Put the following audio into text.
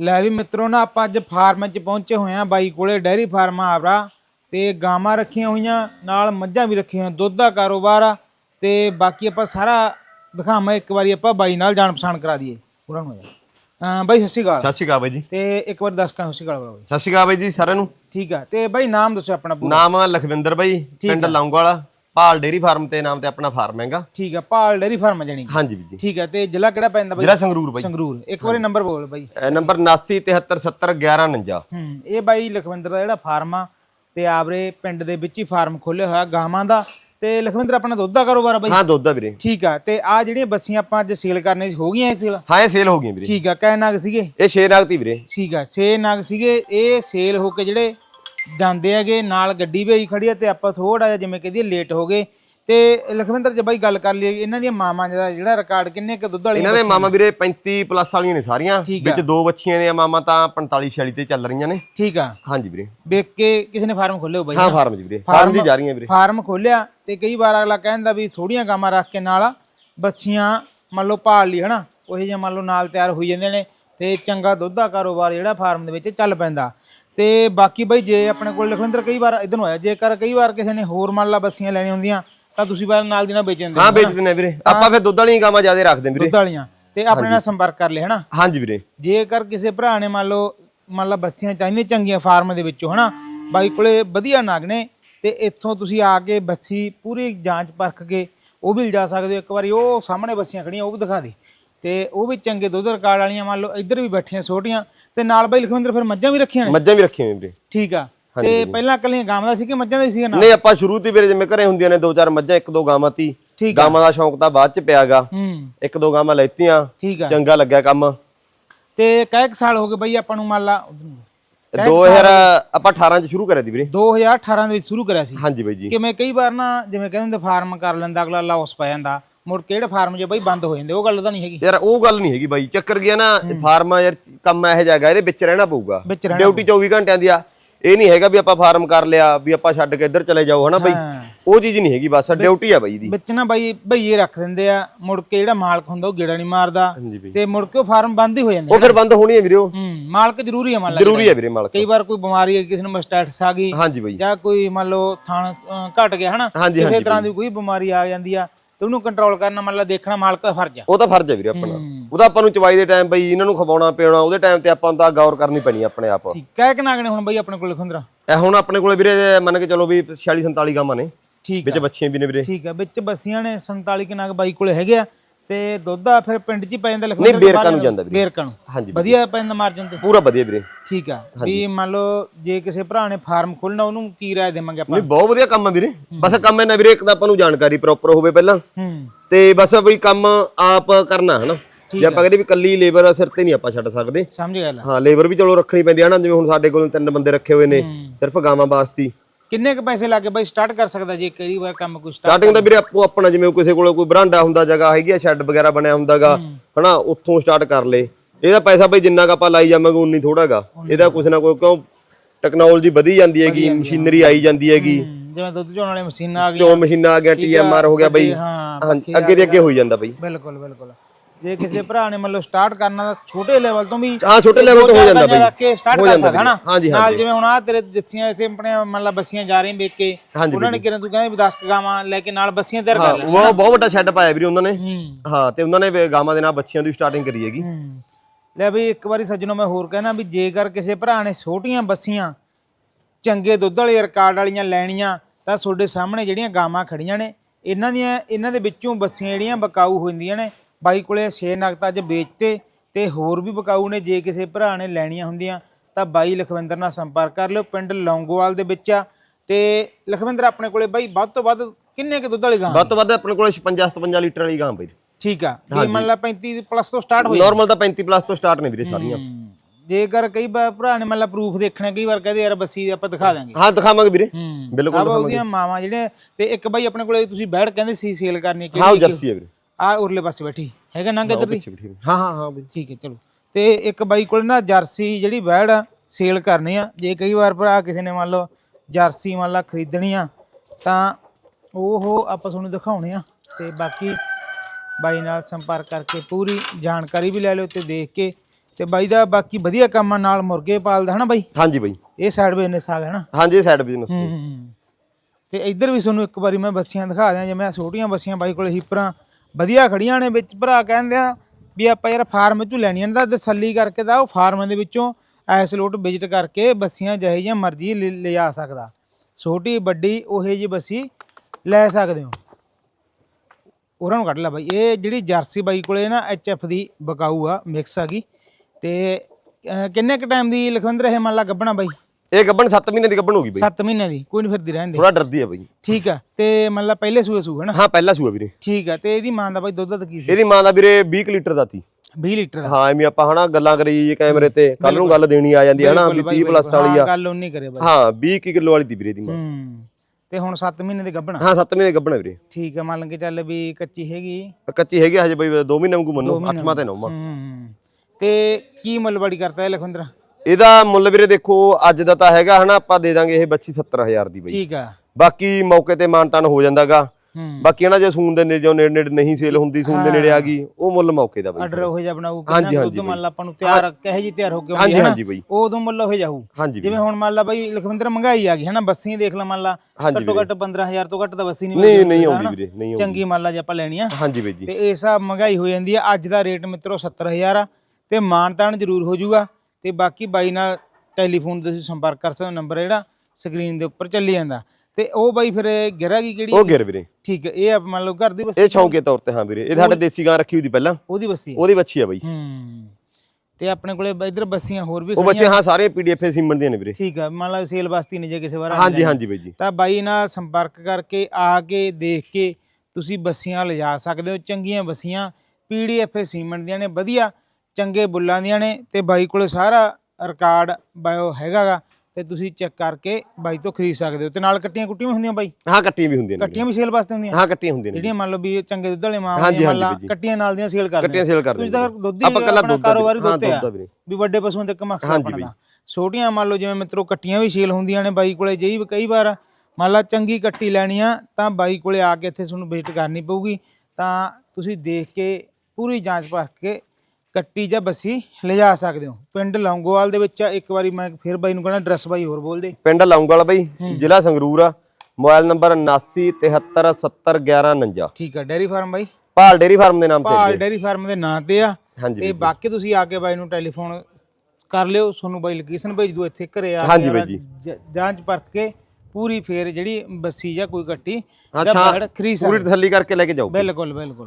ਲੈ ਵੀ ਮਿੱਤਰੋ ਨਾ ਆਪਾਂ ਅੱਜ ਫਾਰਮ 'ਚ ਪਹੁੰਚੇ ਹੋਏ ਆ ਬਾਈ ਕੋਲੇ ਡੈਰੀ ਫਾਰਮ ਆ ਆਪਰਾ ਤੇ ਗਾਵਾਂ ਰੱਖੀਆਂ ਹੋਈਆਂ ਨਾਲ ਮੱਝਾਂ ਵੀ ਰੱਖੀਆਂ ਹੋਈਆਂ ਦੁੱਧ ਦਾ ਕਾਰੋਬਾਰ ਆ। ਤੇ ਬਾਕੀ ਆਪਾਂ ਸਾਰਾ ਦਿਖਾਵਾਂ ਇੱਕ ਵਾਰੀ ਆਪਾਂ ਬਾਈ ਨਾਲ ਜਾਣ ਪਛਾਣ ਕਰਾ ਦਈਏ। ਪੂਰਾ ਨੂੰ ਹਾਂ ਬਾਈ ਸਤਿ ਸ਼੍ਰੀ ਅਕਾਲ। ਸਤਿ ਸ਼੍ਰੀ ਅਕਾਲ ਬਾਈ ਜੀ। ਤੇ ਇੱਕ ਵਾਰ ਦੱਸ ਕਾਂ ਸਤਿ ਸ਼੍ਰੀ ਅਕਾਲ ਬਾਈ। ਸਤਿ ਸ਼੍ਰੀ ਅਕਾਲ ਬਾਈ ਜੀ ਸਾਰਿਆਂ ਨੂੰ। ਠੀਕ ਆ ਤੇ ਬਾਈ ਨਾਮ ਦੱਸੋ ਆਪਣਾ ਪੂਰਾ। ਨਾਮ ਆ ਲਖਵਿੰਦਰ ਬਾਈ ਪਿੰਡ ਲੌਂਗ ਭਾਲ ਡੇਰੀ ਫਾਰਮ ਤੇ ਨਾਮ ਤੇ ਆਪਣਾ ਫਾਰਮ ਹੈਗਾ। ਠੀਕ ਆ ਪਾਲ ਡੈਰੀ ਫਾਰਮ ਜਾਣੀ ਕਿ। ਹਾਂਜੀ ਬਾਈ ਜੀ। ਠੀਕ ਆ ਤੇ ਜ਼ਿਲ੍ਹਾ ਕਿਹੜਾ ਪੈਂਦਾ ਬਾਈ? ਜ਼ਿਲ੍ਹਾ ਸੰਗਰੂਰ ਬਾਈ। ਸੰਗਰੂਰ। ਇੱਕ ਵਾਰੀ ਨੰਬਰ ਬੋਲ ਬਾਈ। ਨੰਬਰ 7973701149 ਹੂੰ ਇਹ ਬਾਈ ਲਖਵਿੰਦਰ ਦਾ ਜਿਹੜਾ ਫਾਰਮ ਆ ਤੇ ਆਵਰੇ ਪਿੰਡ ਦੇ ਵਿੱਚ ਹੀ ਫਾਰਮ ਖੋਲਿਆ ਹੋਇਆ ਗਾਵਾਂ ਦਾ। ਤੇ ਲਖਵਿੰਦਰ ਆਪਣਾ ਦੁੱਧ ਦਾ ਕਾਰੋਬਾਰ ਆ ਬਾਈ? ਹਾਂ ਦੁੱਧ ਦਾ ਵੀਰੇ। ਠੀਕ ਆ ਤੇ ਆ ਜਿਹੜੀਆਂ ਬੱਸੀਆਂ ਆਪਾਂ ਅੱਜ ਸੇਲ ਕਰਨੇ ਹੋ ਗਈਆਂ ਇਹ ਸੇਲ? ਹਾਂ ਇਹ ਸੇਲ ਹੋ ਗਈ ਵੀਰੇ। ਠੀਕ ਆ ਕੈ ਨਗ ਸੀਗੇ? ਇਹ 6 ਨਾਗ ਤੀ ਵੀਰੇ। ਠੀਕ ਆ 6 ਨਗ ਸੀਗੇ ਇਹ ਸੇਲ ਹੋ ਕੇ ਜਿਹੜੇ ਜਾਂਦੇ ਹੈਗੇ ਨਾਲ ਗੱਡੀ ਵੀ ਆਈ ਖੜੀ ਆ ਤੇ ਆਪਾਂ ਥੋੜਾ ਜਿਹਾ ਜਿਵੇਂ ਕਹਦੀ ਲੇਟ ਹੋ ਗਏ। ਤੇ ਲਖਵਿੰਦਰ ਜੇ ਬਾਈ ਗੱਲ ਕਰ ਲਈਏ ਇਹਨਾਂ ਦੀਆਂ ਮਾਵਾਂ ਦਾ ਜਿਹੜਾ ਰਿਕਾਰਡ ਕਿੰਨੇ ਕ ਦੁੱਧ ਵਾਲੀਆਂ ਇਹਨਾਂ ਦੇ ਮਾਮਾ ਵੀਰੇ 35 ਪਲੱਸ ਵਾਲੀਆਂ ਨੇ ਸਾਰੀਆਂ ਵਿੱਚ ਦੋ ਬੱਚੀਆਂ ਦੀਆਂ ਮਾਮਾ ਤਾਂ 45 46 ਤੇ ਚੱਲ ਰਹੀਆਂ ਨੇ। ਠੀਕ ਆ। ਹਾਂਜੀ ਵੀਰੇ। ਵੇਖ ਕੇ ਕਿਸੇ ਨੇ ਫਾਰਮ ਖੋਲਿਓ ਬਾਈ ਹਾਂ ਫਾਰਮ ਜੀ ਵੀਰੇ। ਫਾਰਮ ਦੀ ਜਾ ਰਹੀਆਂ ਵੀਰੇ। ਫਾਰਮ ਖੋਲਿਆ ਤੇ ਕਈ ਵਾਰ ਅਗਲਾ ਕਹਿੰਦਾ ਵੀ ਥੋੜੀਆਂ ਗਾਵਾਂ ਰੱਖ ਕੇ ਨਾਲ ਬੱਚੀਆਂ ਮੰਨ ਲਓ ਪਾਲ ਲਈ ਹਨਾ? ਉਹੇ ਜਿਹਾ ਮੰਨ ਲਓ ਨਾਲ ਤਿਆਰ ਹੋਈ ਜਾਂਦੇ ਨੇ ਤੇ ਚੰਗਾ ਦੁੱਧ ਦਾ ਕਾਰੋਬਾਰ ਜਿਹੜਾ ਫਾਰਮ ਦੇ ਵਿੱਚ ਚੱਲ ਪੈਂਦਾ। ਤੇ ਬਾਕੀ ਬਈ ਜੇ ਆਪਣੇ ਕੋਲ ਲਖਵਿੰਦਰ ਕਈ ਵਾਰ ਇਧਰ ਨੂੰ ਆਇਆ ਜੇਕਰ ਕਈ ਵਾਰ ਕਿਸੇ ਨੇ ਹੋਰ ਮੰਨ ਲਾ ਬੱਚੀਆਂ ਲੈਣੀਆਂ ਹੁੰਦੀਆਂ ਤਾਂ ਤੁਸੀਂ ਬਾਰ ਨਾਲ ਦੀ ਨਾਲ ਵੇਚ ਦਿੰਦੇ ਹਾਂ ਵੇਚ ਦਿੰਦੇ ਵੀਰੇ। ਆਪਾਂ ਫਿਰ ਦੁੱਧ ਵਾਲੀਆਂ ਗਾਵਾਂ ਜ਼ਿਆਦਾ ਰੱਖਦੇ ਵੀਰੇ। ਦੁੱਧ ਵਾਲੀਆਂ ਤੇ ਆਪਣੇ ਨਾਲ ਸੰਪਰਕ ਕਰ ਲੈ ਹਨਾ? ਹਾਂਜੀ ਵੀਰੇ। ਜੇਕਰ ਕਿਸੇ ਭਰਾ ਨੇ ਮੰਨ ਲਓ ਮੰਨ ਲਾ ਬੱਸੀਆਂ ਚਾਹੀਦੀਆਂ ਚੰਗੀਆਂ ਫਾਰਮ ਦੇ ਵਿੱਚੋਂ ਹਨਾ? ਬਾਈ ਕੋਲੇ ਵਧੀਆ ਨਗ ਨੇ ਤੇ ਇੱਥੋਂ ਤੁਸੀਂ ਆ ਕੇ ਬੱਸੀ ਪੂਰੀ ਜਾਂਚ ਪਰਖ ਕੇ ਉਹ ਵੀ ਲਿਜਾ ਸਕਦੇ ਹੋ। ਇੱਕ ਵਾਰੀ ਉਹ ਸਾਹਮਣੇ ਬੱਸੀਆਂ ਖੜੀਆਂ ਉਹ ਵੀ ਦਿਖਾ ਦੇ। ਤੇ ਉਹ ਵੀ ਚੰਗੇ ਦੁੱਧ ਰਿਕਾਰਡ ਵਾਲੀਆਂ ਮੰਨ ਲਓ ਇੱਧਰ ਵੀ ਬੈਠੀਆਂ ਛੋਟੀਆਂ ਤੇ ਨਾਲ ਬਾਈ ਲਖਵਿੰਦਰ ਫਿਰ ਮੱਝਾਂ ਵੀ ਰੱਖੀਆਂ ਨੇ? ਮੱਝਾਂ ਵੀ ਰੱਖੀਆਂ ਵੀਰੇ। ਠੀਕ ਆ ਤੇ ਪਹਿਲਾਂ ਕੱਲੀਆਂ ਗਾਵਾਂ ਦਾ ਸੀ ਕਿ ਮੱਝਾਂ ਦਾ ਹੀ ਸੀਗਾ ਨਾਲ ਨਹੀਂ ਆਪਾਂ ਸ਼ੁਰੂ ਤੋਂ ਵੀਰੇ ਜਿਵੇਂ ਘਰੇ ਹੁੰਦੀਆਂ ਨੇ ਦੋ ਚਾਰ ਮੱਝਾਂ ਇੱਕ ਦੋ ਗਾਵਾਂ ਤੀ। ਗਾਵਾਂ ਦਾ ਸ਼ੌਂਕ ਤਾਂ ਬਾਅਦ ਚ ਪਿਆਗਾ। ਇੱਕ ਦੋ ਗਾਵਾਂ ਲੈਤੀਆਂ ਚੰਗਾ ਲੱਗਿਆ ਕੰਮ। ਤੇ ਕਈ ਕੁ ਸਾਲ ਹੋ ਗਏ ਬਾਈ ਆਪਾਂ ਨੂੰ ਮੰਨ ਲਾ 2000 ਆਪਾਂ 18 ਚ ਸ਼ੁਰੂ ਕਰਿਆ ਦੀ ਵੀਰੇ। 2018 ਦੇ ਵਿੱਚ ਸ਼ੁਰੂ ਕਰਿਆ ਸੀ। ਹਾਂਜੀ ਬਾਈ ਜੀ। ਕਿਵੇਂ ਕਈ ਵਾਰ ਨਾ ਜਿਵੇਂ ਕਹਿੰਦੇ ਹੁੰਦੇ ਫਾਰਮ ਕਰ ਲੈਂਦਾ ਅਗਲਾ ਲਾਸ ਪੈ ਜਾਂਦਾ। ਮੁੜ ਕੇ ਜਿਹੜੇ ਫਾਰਮ ਜੇ ਬਈ ਬੰਦ ਹੋ ਜਾਂਦੇ ਉਹ ਗੱਲ ਤਾਂ ਨਹੀਂ ਹੈਗੀ। ਯਾਰ ਉਹ ਗੱਲ ਨਹੀਂ ਹੈਗੀ ਬਾਈ। ਚੱਕਰ ਗਿਆ ਨਾ ਫਾਰਮ ਆ ਯਾਰ ਕੰਮ ਇਹੋ ਜਿਹਾ ਹੈਗਾ ਇਹਦੇ ਵਿੱਚ ਰਹਿਣਾ ਪਊਗਾ। ਵਿੱਚ ਰਹਿਣਾ ਡਿਊਟੀ 24 ਘੰਟਿਆਂ ਦੀ ਆ। ਇਹ ਨਹੀਂ ਹੈਗਾ ਵੀ ਆਪਾਂ ਫਾਰਮ ਕਰ ਲਿਆ ਵੀ ਆਪਾਂ ਛੱਡ ਕੇ ਇੱਧਰ ਚਲੇ ਜਾਓ ਹਨਾ ਬਾਈ। ਉਹ ਚੀਜ਼ ਨਹੀਂ ਹੈਗੀ ਬਸ ਡਿਊਟੀ ਆ ਬਾਈ ਦੀ। ਵਿੱਚ ਨਾ ਬਾਈ ਭਈਏ ਰੱਖ ਦਿੰਦੇ ਆ ਮੁੜ ਕੇ ਜਿਹੜਾ ਮਾਲਕ ਹੁੰਦਾ ਉਹ ਗੇੜਾ ਨਹੀਂ ਮਾਰਦਾ। ਤੇ ਮੁੜ ਕੇ ਉਹ ਫਾਰਮ ਬੰਦ ਹੀ ਹੋ ਜਾਂਦੇ ਉਹ ਫਿਰ ਬੰਦ ਹੋਣੀ ਹੈ ਵੀਰੇ। ਉਹ ਹੂੰ ਮਾਲਕ ਜ਼ਰੂਰੀ ਹੈ ਮੰਨ ਲਾ ਜ਼ਰੂਰੀ ਹੈ ਵੀਰੇ ਮਾਲਕ। ਕਈ ਵਾਰ ਕੋਈ ਬਿਮਾਰੀ ਹੈ ਕਿਸੇ ਨੂੰ ਮਸਟੈਟਸ ਆ ਗਈ ਜਾਂ ਕੋਈ ਮੰਨ ਲਓ ਥਾਣ ਘਟ ਗਿਆ ਹਨਾ? ਕਿਸੇ ਤਰ੍ਹਾਂ ਦੀ ਕੋਈ ਬਿਮਾਰੀ ਆ ਜਾਂਦੀ ਆ ਤੇ ਉਹਨੂੰ ਕੰਟਰੋਲ ਕਰਨਾ ਮੰਨ ਲਾ ਦੇਖਣਾ ਮਾਲਕ ਦਾ ਫਰਜ਼ ਆ। ਉਹ ਤਾਂ ਫਰਜ਼ ਹੈ ਵੀਰੇ ਆਪਣਾ। ਉਹਦਾ ਆਪਾਂ ਨੂੰ ਚਵਾਈ ਦੇ ਟਾਈਮ ਬਈ ਇਹਨਾਂ ਨੂੰ ਖਵਾਉਣਾ ਪਿਆਉਣਾ ਉਹਦੇ ਟਾਈਮ ਤੇ ਆਪਾਂ ਨੂੰ ਤਾਂ ਗੌਰ ਕਰਨੀ ਪੈਣੀ ਆਪਣੇ ਆਪ। ਠੀਕ ਕਹਿ ਕਿ ਨਾਗਣੇ ਹੁਣ ਬਾਈ ਆਪਣੇ ਕੋਲ ਖੁੰਦਰਾ। ਇਹ ਹੁਣ ਆਪਣੇ ਕੋਲੇ ਵੀਰੇ ਮੰਨ ਕੇ ਚਲੋ ਵੀ 46 47 ਗਾਵਾਂ ਨੇ। ਠੀਕ ਵਿੱਚ ਬੱਚੀਆਂ ਵੀ ਨੇ ਵੀਰੇ। ਠੀਕ ਆ ਵਿੱਚ ਬੱਸੀਆਂ ਨੇ 47 ਕਿਨਾਗ ਬਾਈ ਕੋਲੇ ਹੈਗੇ ਆ। ਤੇ ਦੁੱਧ ਦਾ ਫਿਰ ਪਿੰਡ 'ਚ ਹੀ ਪੈ ਜਾਂਦਾ ਨਹੀਂ ਲਖਵਿੰਦਰ ਬੇਰਕਾ ਨੂੰ ਜਾਂਦਾ ਵੀਰੇ। ਬੇਰਕਾ ਨੂੰ। ਹਾਂਜੀ ਵਧੀਆ ਪੈਂਦਾ ਮਾਰਜਨ ਤੇ। ਪੂਰਾ ਵਧੀਆ ਵੀਰੇ। ਠੀਕ ਆ ਵੀ ਮੰਨ ਲਓ ਜੇ ਕਿਸੇ ਭਰਾ ਨੇ ਫਾਰਮ ਖੋਲਣਾ ਉਹਨੂੰ ਕੀ ਰਾਏ ਦੇਵਾਂਗੇ ਆਪਾਂ? ਨਹੀਂ ਬਹੁਤ ਵਧੀਆ ਕੰਮ ਆ ਵੀਰੇ। ਬਸ ਕੰਮ ਇਹਨਾਂ ਵੀਰੇ ਇੱਕ ਤਾਂ ਆਪਾਂ ਨੂੰ ਜਾਣਕਾਰੀ ਪ੍ਰੋਪਰ ਹੋਵੇ ਪਹਿਲਾਂ। ਹੂੰ। ਤੇ ਬਸ ਬਈ ਕੰਮ ਆਪ ਕਰਨਾ ਹਨਾ? ਜੇ ਆਪਾਂ ਕਹਿੰਦੇ ਵੀ ਕੱਲੀ ਲੇਬਰ ਸਿਰ ਤੇ ਨਹੀਂ ਆਪਾਂ ਛੱਡ ਸਕਦੇ। ਸਮਝ ਗਿਆ ਲੈ। ਹਾਂ ਲੇਬਰ ਵੀ ਚਲੋ ਰੱਖਣੀ ਪੈਂਦੀ ਹੈ ਨਾ ਜਿਵੇਂ ਹੁਣ ਸਾਡੇ ਕੋਲ ਤਿੰਨ ਬੰਦੇ ਰੱਖੇ ਹੋਏ ਨੇ ਸਿਰਫ ਗਾਵਾਂ ਵਾਸਤੇ ਹੀ। ਕਿੰਨੇ ਕ ਪੈਸੇ ਲਾ ਕੇ ਬਾਈ ਸਟਾਰਟ ਕਰ ਸਕਦਾ ਜੇ ਕਈ ਵਾਰ ਕੰਮ ਕੋਈ ਸਟਾਰਟ ਸਟਾਰਟਿੰਗ ਦਾ ਵੀਰੇ ਆਪੋ ਆਪਣਾ ਜਿਵੇਂ ਕਿਸੇ ਕੋਲ ਕੋਈ ਬਰਾਂਡਾ ਹੁੰਦਾ ਜਗ੍ਹਾ ਹੈਗੀ ਆ ਸ਼ੈੱਡ ਵਗੈਰਾ ਬਣਿਆ ਹੁੰਦਾਗਾ ਹਨਾ ਉੱਥੋਂ ਸਟਾਰਟ ਕਰ ਲੇ। ਇਹਦਾ ਪੈਸਾ ਬਈ ਜਿੰਨਾ ਕ ਆਪਾਂ ਲਾਈ ਜਾਵਾਂਗੇ ਉਨੀ ਥੋੜਾਗਾ ਇਹਦਾ ਕੁਛ ਨਾ ਕੋਈ ਕਿਉਂ? ਟੈਕਨੋਲੋਜੀ ਵਧੀ ਜਾਂਦੀ ਹੈਗੀ ਮਸ਼ੀਨਰੀ ਆਈ ਜਾਂਦੀ ਹੈਗੀ। ਜਿਵੇਂ ਦੁੱਧ ਚੋਣ ਵਾਲੀਆਂ ਮਸ਼ੀਨਾਂ ਆ ਗਈਆਂ। ਚੋ ਮਸ਼ੀਨਾਂ ਆ ਗਿਆ ਟੀਐਮਆਰ ਹੋ ਗਿਆ ਬਈ। ਹਾਂ ਅੱਗੇ ਦੇ ਅੱਗੇ ਹੋਈ ਜਾਂਦਾ ਬਈ। ਬਿਲਕੁਲ ਬਿਲਕੁਲ। ਜੇ ਕਿਸੇ ਭਰਾ ਨੇ ਮੰਨ ਲਓ ਸਟਾਰਟ ਕਰਨਾ ਤਾਂ ਛੋਟੇ ਲੈਵਲ ਤੋਂ ਵੀ ਹਾਂ ਛੋਟੇ ਲੈਵਲ ਤੋਂ ਹੋ ਜਾਂਦਾ ਬਈ। ਰੱਖ ਕੇ ਸਟਾਰਟ ਕਰ ਸਕਦਾ ਹਨਾ? ਨਾਲ ਜਿਵੇਂ ਹੁਣ ਆ ਤੇਰੇ ਦਿੱਤੀਆਂ ਇੱਥੇ ਆਪਣੇ ਮੰਨ ਲਾ ਬੱਸੀਆਂ ਜਾ ਰਹੀਆਂ ਵੇਖ ਕੇ ਉਹਨਾਂ ਨੇ ਕਿਰਨ ਤੂੰ ਕਹਿੰਦੇ ਵੀ 10 ਗਾਵਾਂ ਲੈ ਕੇ ਨਾਲ ਬੱਸੀਆਂ ਤਿਆਰ ਕਰ ਲੈਣ ਉਹ ਬਹੁਤ ਵੱਡਾ ਸ਼ੈੱਡ ਪਾਇਆ ਵੀਰੇ ਉਹਨਾਂ ਨੇ। ਹੂੰ। ਤੇ ਉਹਨਾਂ ਨੇ ਗਾਵਾਂ ਦੇ ਨਾਲ ਬੱਚਿਆਂ ਦੀ ਸਟਾਰਟਿੰਗ ਕਰੀ ਹੈਗੀ। ਲੈ ਬਈ ਇੱਕ ਵਾਰੀ ਸੱਜਣੋ ਮੈਂ ਹੋਰ ਕਹਿਣਾ ਵੀ ਜੇਕਰ ਕਿਸੇ ਭਰਾ ਨੇ ਛੋਟੀਆਂ ਬੱਸੀਆਂ ਚੰਗੇ ਦੁੱਧ ਵਾਲੇ ਰਿਕਾਰਡ ਵਾਲੀਆਂ ਲੈਣੀਆਂ ਤਾਂ ਤੁਹਾਡੇ ਸਾਹਮਣੇ ਜਿਹੜੀਆਂ ਗਾਵਾਂ ਖੜੀਆਂ ਨੇ ਇਹਨਾਂ ਦੀਆਂ ਇਹਨਾਂ ਦੇ ਵਿੱਚੋਂ ਬੱਸੀਆਂ ਜਿਹੜੀਆਂ ਬਕਾਊ ਹੁੰਦੀਆਂ ਨੇ ਬਾਈ ਕੋਲੇ 6 ਨਗ ਤਾਂ ਅੱਜ ਵੇਚਤੇ ਤੇ ਹੋਰ ਵੀ ਬਕਾਊ ਨੇ ਜੇ ਕਿਸੇ ਭਰਾ ਨੇ ਲੈਣੀਆਂ ਹੁੰਦੀਆਂ ਤਾਂ ਬਾਈ ਲਖਵਿੰਦਰ ਨਾਲ ਸੰਪਰਕ ਕਰ ਲਿਓ ਪਿੰਡ ਲੌਂਗੋਵਾਲ ਦੇ ਵਿੱਚ ਆ। ਤੇ ਲਖਵਿੰਦਰ ਆਪਣੇ ਕੋਲੇ ਬਾਈ ਵੱਧ ਤੋਂ ਵੱਧ ਕਿੰਨੇ ਕੁ ਦੁੱਧ ਵਾਲੀ ਗਾਂ? ਵੱਧ ਤੋਂ ਵੱਧ ਆਪਣੇ ਕੋਲ 56 57 ਲੀਟਰ ਵਾਲੀ ਗਾਂ ਬਈ। ਠੀਕ ਆ ਜੇ ਮੰਨ ਲਾ 35 ਪਲੱਸ ਤੋਂ ਸਟਾਰਟ ਹੋਈ। ਨਾਰਮਲ ਤਾਂ 35 ਪਲੱਸ ਤੋਂ ਸਟਾਰਟ ਨੇ ਵੀਰੇ ਸਾਰੀਆਂ। ਜੇਕਰ ਕਈ ਵਾਰ ਭਰਾ ਨੇ ਮੰਨ ਲਾ ਪ੍ਰੂਫ ਦੇਖਣਾ ਕਈ ਵਾਰ ਕਹਦੇ ਯਾਰ ਬੱਸੀ ਆਪਾਂ ਦਿਖਾ ਦਾਂਗੇ ਹਾਂ ਦਿਖਾਵਾਂਗੇ ਵੀਰੇ। ਹੂੰ। ਬਿਲਕੁਲ ਸਭ ਉਹਦੀਆਂ ਮਾਵਾਂ ਜਿਹੜੇ ਤੇ ਇੱਕ ਬਾਈ ਆਪਣੇ ਕੋਲੇ ਤੁਸੀਂ ਬੈਠ ਕਹਿੰਦੇ ਸੀ ਸੇਲ ਕਰਨੀ ਹਾਂ ਉਹ ਕਿਹੜੀ ਜਰਸੀ ਹੈ ਵੀਰੇ। ਆ ਉਰਲੇ ਪਾਸੇ ਬੈਠੀ। ਹੈਗਾ ਨੰਗ ਇੱਧਰ ਦੀ? ਪਿੱਛੇ ਬਿਠੀ ਹਾਂ ਹਾਂ ਹਾਂ ਬਈ। ਠੀਕ ਹੈ ਚਲੋ। ਤੇ ਇੱਕ ਬਾਈ ਕੋਲ ਨਾ ਜਰਸੀ ਜਿਹੜੀ ਬੈੜ ਸੇਲ ਕਰਨੀ ਆ। ਜੇ ਕਈ ਵਾਰ ਭਰਾ ਕਿਸੇ ਨੇ ਮੰਨ ਲਓ ਜਰਸੀ ਮੰਨ ਲਾ ਖਰੀਦਣੀ ਆ ਤਾਂ ਉਹ ਆਪਾਂ ਤੁਹਾਨੂੰ ਦਿਖਾਉਣੇ ਆ। ਤੇ ਬਾਕੀ ਬਾਈ ਨਾਲ ਸੰਪਰਕ ਕਰਕੇ ਪੂਰੀ ਜਾਣਕਾਰੀ ਵੀ ਲੈ ਲਿਓ ਤੇ ਦੇਖ ਕੇ। ਤੇ ਬਾਈ ਦਾ ਬਾਕੀ ਵਧੀਆ ਕੰਮ ਆ ਨਾਲ ਮੁਰਗੇ ਪਾਲਦਾ ਹਨਾ ਬਾਈ? ਹਾਂਜੀ ਬਾਈ। ਇਹ ਸਾਈਡ ਬਿਜ਼ਨਸ ਆ ਗਿਆ ਹਨਾ? ਹਾਂਜੀ ਸਾਈਡ ਬਿਜ਼ਨਸ ਹੂੰ। ਤੇ ਇੱਧਰ ਵੀ ਤੁਹਾਨੂੰ ਇੱਕ ਵਾਰੀ ਮੈਂ ਬੱਸੀਆਂ ਦਿਖਾ ਦਿਆਂ ਜਿਵੇਂ ਆਹ ਛੋਟੀਆਂ ਬੱਸੀਆਂ ਬਾਈ ਕੋਲ ਹੀਪਰਾਂ ਵਧੀਆ ਖੜੀਆਂ ਨੇ ਵਿੱਚ ਭਰਾ ਕਹਿੰਦੇ ਆ ਵੀ ਆਪਾਂ ਯਾਰ ਫਾਰਮ ਚੋਂ ਲੈਣੀਆਂ ਨੇ ਤਾਂ ਤਸੱਲੀ ਕਰਕੇ ਤਾਂ ਉਹ ਫਾਰਮ ਦੇ ਵਿੱਚੋਂ ਐਸ ਲੋਟ ਵਿਜ਼ਿਟ ਕਰਕੇ ਬੱਸੀਆਂ ਜਿਹੇ ਜਿਹੀਆਂ ਮਰਜ਼ੀ ਲਿ ਲਿਜਾ ਸਕਦਾ। ਛੋਟੀ ਵੱਡੀ ਉਹੇ ਜੀ ਬੱਸੀ ਲੈ ਸਕਦੇ ਹੋ। ਉਹਨਾਂ ਨੂੰ ਕੱਢ ਲੈ ਬਾਈ। ਇਹ ਜਿਹੜੀ ਜਰਸੀ ਬਾਈ ਕੋਲੇ ਨਾ ਐਫ ਦੀ ਬਕਾਊ ਆ ਮਿਕਸ ਹੈਗੀ ਤੇ ਅਹ, ਕਿੰਨੇ ਕ ਟਾਈਮ ਦੀ ਲਖਵਿੰਦਰ ਇਹ ਮੰਨ ਲਾ ਗੱਭਣਾ ਬਾਈ? ਇਹ ਗੱਬਣ 7 ਮਹੀਨੇ ਦੀ ਗੱਬਣ ਹੋ ਗਈ ਬਾਈ। 7 ਮਹੀਨੇ ਦੀ ਕੋਈ ਨਹੀਂ ਫਿਰਦੀ ਰਹਿੰਦੇ ਥੋੜਾ ਡਰਦੀ ਆ ਬਾਈ। ਠੀਕ ਆ ਤੇ ਮੰਨ ਲਾ ਪਹਿਲੇ ਸੂਏ ਸੂ ਹੈ ਨਾ ਹਾਂ ਪਹਿਲਾ ਸੂਆ ਵੀਰੇ। ਠੀਕ ਆ ਤੇ ਇਹਦੀ ਮਾਂ ਦਾ ਬਾਈ ਦੁੱਧ ਦਾ ਕੀ ਸੀ ਇਹਦੀ ਮਾਂ ਦਾ ਵੀਰੇ 20 ਕੁ ਲੀਟਰ ਦਾ ਸੀ। 20 ਲੀਟਰ ਹਾਂ ਐਵੇਂ ਆਪਾਂ ਹਨਾ ਗੱਲਾਂ ਕਰੀ ਜਾਈਏ ਕੈਮਰੇ ਤੇ। ਕੱਲ ਨੂੰ ਗੱਲ ਦੇਣੀ ਆ ਜਾਂਦੀ ਹੈ ਹਨਾ ਵੀ ਬਿਲਕੁਲ 30 ਬਾਈ, ਪਲੱਸ ਵਾਲੀ ਆ। ਗੱਲ ਉਨੀ ਕਰੇ ਬਾਈ। ਹਾਂ 20 ਕੁ ਕਿਲੋ ਵਾਲੀ ਦੀ ਵੀਰੇ ਦੀ ਮਾਂ। ਤੇ ਹੁਣ 7 ਮਹੀਨੇ ਦੀ ਗੱਭਣਾ ਹਾਂ 7 ਮਹੀਨੇ ਗੱਬਣ ਵੀਰੇ। ਠੀਕ ਆ ਮੰਨ ਕੇ ਚੱਲ ਵੀ ਕੱਚੀ ਹੈਗੀ। ਕੱਚੀ ਹੈਗੀ ਹਜੇ ਬਾਈ 2 ਮਹੀਨੇ ਵਾਂਗੂ ਮੰਨੋ 8ਵਾਂ ਤੇ 9ਵਾਂ ਹੂੰ ਤੇ ਕੀ ਮੁੱਲਵਾੜੀ ਕਰਤਾ ਇਹ ਲਖਵਿੰਦਰ? ਇਹਦਾ ਮੁੱਲ ਵੀਰੇ ਦੇਖੋ ਅੱਜ ਦਾ ਤਾਂ ਹੈਗਾ ਹਨਾ ਆਪਾਂ ਦੇ ਦਾਂਗੇ ਇਹ ਬੱਚੀ 70000 ਦੀ ਬਾਈ। ਠੀਕ ਆ। ਬਾਕੀ ਮੌਕੇ ਤੇ ਮਾਨਤਾਨ ਹੋ ਜਾਂਦਾਗਾ। ਬਾਕੀ ਇਹਨਾਂ ਜੇ ਸੂਨ ਦੇ ਨੇੜੇ ਜੋ ਨੇੜੇ ਨੇੜੇ ਨਹੀਂ ਸੇਲ ਹੁੰਦੀ ਸੂਨ ਦੇ ਨੇੜੇ ਆ ਗਈ ਉਹ ਮੁੱਲ ਮੌਕੇ ਦਾ ਬਾਈ। ਆਰਡਰ ਉਹ ਜਿਹਾ ਬਣਾਉ ਕਿੰਨਾ ਦੁੱਧ ਮੰਨ ਲਾ ਆਪਾਂ ਨੂੰ ਤਿਆਰ ਕਹੇ ਜੀ ਤਿਆਰ ਹੋ ਕੇ ਆਉਂਦੀ ਹਾਂਜੀ ਹੈ ਨਾ ਹਾਂਜੀ ਬਾਈ। ਉਦੋਂ ਮੁੱਲ ਹੋ ਜਾਊ ਜਿਵੇਂ ਹੁਣ ਮੰਨ ਲਾ ਬਾਈ ਲਖਵਿੰਦਰ ਮਹਿੰਗਾਈ ਆ ਗਈ ਹੈ ਨਾ ਬੱਸੀ ਦੇਖ ਲਾ ਮੰਨ ਲਾ ਘੱਟੋ ਘੱਟ 15000 ਤੋਂ ਘੱਟ ਤਾਂ ਬੱਸੀ ਨਹੀਂ ਨਹੀਂ ਨਹੀਂ ਹਨਾ। ਆਉਂਦੀ ਵੀਰੇ ਨਹੀਂ ਆਉਂਦੀ। ਚੰਗੀ ਮੰਨ ਲਾ ਜੇ ਆਪਾਂ ਲੈਣੀ ਆ। ਹਾਂਜੀ ਬਾਈ ਜੀ। ਤੇ ਇਸ ਹਿਸਾਬ ਮਹਿੰਗਾਈ ਹੋ ਜਾਂਦੀ ਆ ਅੱਜ ਦਾ ਰੇਟ ਮਿੱਤਰੋ 70000 ਆ ਤੇ ਮਾਨਤਾਨ ਜ਼ਰੂਰ ਹੋ ਜਾਊਗਾ ਤੇ ਬਾਕੀ ਬਾਈ ਨਾਲ ਟੈਲੀਫੋਨ ਤੇ ਤੁਸੀਂ ਸੰਪਰਕ ਕਰ ਸਕਦੇ ਹੋ ਨੰਬਰ ਜਿਹੜਾ ਸਕਰੀਨ ਦੇ ਉੱਪਰ ਚੱਲੀ ਜਾਂਦਾ। ਤੇ ਉਹ ਬਾਈ ਫਿਰ ਗਿਰਾ ਕੀ ਕਿਹੜੀ ਉਹ ਗਿਰ ਵੀਰੇ। ਠੀਕ ਹੈ ਇਹ ਆਪ ਮੰਨ ਲਓ ਘਰ ਦੀ ਬਸ ਇਹ ਸ਼ੌਂਕੇ ਤੌਰ ਤੇ ਹਾਂ ਵੀਰੇ। ਇਹ ਸਾਡੇ ਦੇਸੀ ਗਾਂ ਰੱਖੀ ਹੋਈ ਦੀ ਪਹਿਲਾਂ। ਉਹਦੀ ਬੱਸੀ ਉਹਦੀ ਬੱਚੀ ਆ ਬਾਈ। ਹੂੰ। ਤੇ ਆਪਣੇ ਕੋਲੇ ਇੱਧਰ ਬੱਸੀਆਂ ਹੋਰ ਵੀ ਉਹ ਬੱਚੇ ਹਾਂ ਸਾਰੇ ਪੀਡੀਐਫ ਸੀਮਨ ਦੀਆਂ ਨੇ ਵੀਰੇ। ਠੀਕ ਹੈ ਮੰਨ ਲਓ ਸੇਲ ਵਾਸਤੇ ਨਹੀਂ ਜੇ ਕਿਸੇ ਵਾਰ ਹਾਂਜੀ ਹਾਂਜੀ ਬਾਈ ਜੀ। ਤਾਂ ਬਾਈ ਨਾਲ ਸੰਪਰਕ ਕਰਕੇ ਆ ਕੇ ਦੇਖ ਕੇ ਤੁਸੀਂ ਬੱਸੀਆਂ ਲਿਜਾ ਸਕਦੇ ਹੋ। ਚੰਗੀਆਂ ਬੱਸੀਆਂ ਪੀਡੀਐਫ ਸੀਮੈਂਟ ਦੀਆਂ ਨੇ ਵਧੀਆ। ਚੰਗੇ ਬੁੱਲਾਂ ਦੀਆਂ ਨੇ ਤੇ ਬਾਈ ਕੋਲੇ ਸਾਰਾ ਰਿਕਾਰਡ ਬਾਇਓ ਹੈਗਾਗਾ ਤੇ ਤੁਸੀਂ ਚੈੱਕ ਕਰਕੇ ਬਾਈ ਤੋਂ ਖਰੀਦ ਸਕਦੇ ਹੋ। ਤੇ ਨਾਲ ਕੱਟੀਆਂ ਕੁੱਟੀਆਂ ਵੀ ਹੁੰਦੀਆਂ ਬਾਈ? ਹਾਂ ਕੱਟੀਆਂ ਵੀ ਹੁੰਦੀਆਂ ਨੇ। ਕੱਟੀਆਂ ਵੀ ਸੇਲ ਵਾਸਤੇ ਹੁੰਦੀਆਂ? ਹਾਂ ਕੱਟੀਆਂ ਹੁੰਦੀਆਂ ਨੇ ਜਿਹੜੀਆਂ ਮੰਨ ਲਓ ਵੀ ਚੰਗੇ ਦੁੱਧ ਵਾਲੇ ਮਾਂ ਹਾਂਜੀ, ਮੰਨ ਲਾ ਕੱਟੀਆਂ ਨਾਲ ਦੀਆਂ ਸੇਲ ਕਰਦੇ ਕੱਟੀਆਂ ਸੇਲ ਕਰਦੇ ਤੁਸੀਂ ਤਾਂ ਦੁੱਧ ਹੀ ਆਪਾਂ ਕੱਲਾ ਦੁੱਧ ਕਾਰੋਬਾਰੀ ਹਾਂ ਦੁੱਧ ਆ। ਵੀ ਵੱਡੇ ਪਸ਼ੂਆਂ ਤੇ ਇੱਕ ਮਕਸਦ ਹਾਂਜੀ ਆਪਣਾ ਦਾ ਛੋਟੀਆਂ ਮੰਨ ਲਓ ਜਿਵੇਂ ਮਿੱਤਰੋ ਕੱਟੀਆਂ ਵੀ ਸੇਲ ਹੁੰਦੀਆਂ ਨੇ ਬਾਈ ਕੋਲੇ ਜਈ ਕਈ ਵਾਰ ਮੰਨ ਲਾ ਚੰਗੀ ਕੱਟੀ ਲੈਣੀ ਆ ਤਾਂ ਬਾਈ ਕੋਲੇ ਆ ਕੇ ਇੱਥੇ ਤੁਹਾਨੂੰ ਵਿਜ਼ਿਟ ਕਰਨੀ ਪਊਗੀ। ਤਾਂ ਤੁਸੀਂ ਦੇਖ ਕੇ ਪੂਰੀ ਜਾਂਚ ਪਰਖ ਕੇ ਕੱਟੀ ਜਾਂ ਬੱਸੀ ਲਿਜਾ ਸਕਦੇ ਹੋ। ਪਿੰਡ ਲੌਂਗੋਵਾਲ ਦੇ ਵਿੱਚ ਆ। ਇੱਕ ਵਾਰੀ ਮੈਂ ਫਿਰ ਬਾਈ ਨੂੰ ਕਹਣਾ ਐਡਰੈਸ ਬਾਈ ਹੋਰ ਬੋਲ ਦੇ। ਪਿੰਡ ਲੌਂਗਵਾਲ ਬਾਈ ਜ਼ਿਲ੍ਹਾ ਸੰਗਰੂਰ ਆ। ਮੋਬਾਈਲ ਨੰਬਰ 7973701149 ਠੀਕ ਆ ਡੈਰੀ ਫਾਰਮ ਬਾਈ? ਭਾਲ ਡੇਰੀ ਫਾਰਮ ਦੇ ਨਾਮ ਤੇ ਪਾਲ ਡੈਰੀ ਫਾਰਮ ਦੇ ਨਾਂ ਤੇ ਆ। ਹਾਂਜੀ ਤੇ ਬਾਕੀ ਤੁਸੀਂ ਆ ਕੇ ਬਾਈ ਨੂੰ ਟੈਲੀਫੋਨ ਕਰ ਲਿਓ। ਤੁਹਾਨੂੰ ਬਾਈ ਲੋਕੇਸ਼ਨ ਭੇਜ ਦੂ ਇੱਥੇ ਘਰੇ ਆ ਹਾਂਜੀ ਬਾਈ ਜੀ। ਜਾਂਚ ਪਰਖ ਕੇ ਪੂਰੀ ਫੇਰ ਜਿਹੜੀ ਬੱਸੀ ਜਾਂ ਕੋਈ ਕੱਟੀ ਹਾਂ, ਜਾਂ ਬੈੜ ਖਰੀਦ ਪੂਰੀ ਤਸੱਲੀ ਕਰਕੇ ਲੈ ਕੇ ਜਾਓ। ਬਿਲਕੁਲ ਬਿਲਕੁਲ।